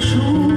出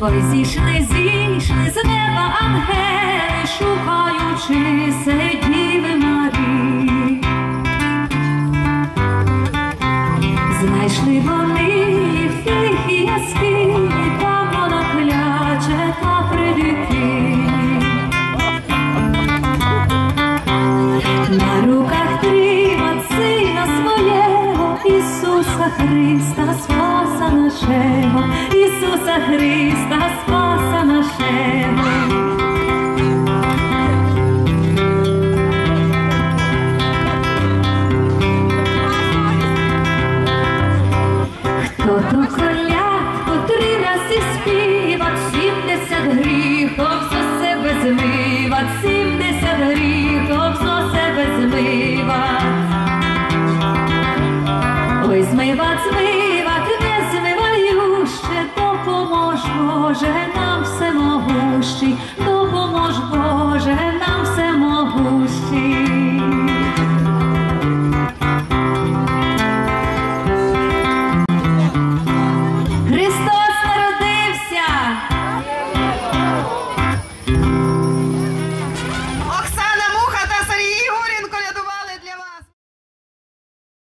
Ой, зійшли, зійшли з неба ангели, шукаючи себе. Ісуса Христа, Спаса нашего, Ісуса Христа, Спаса нашего. Хто то It's me.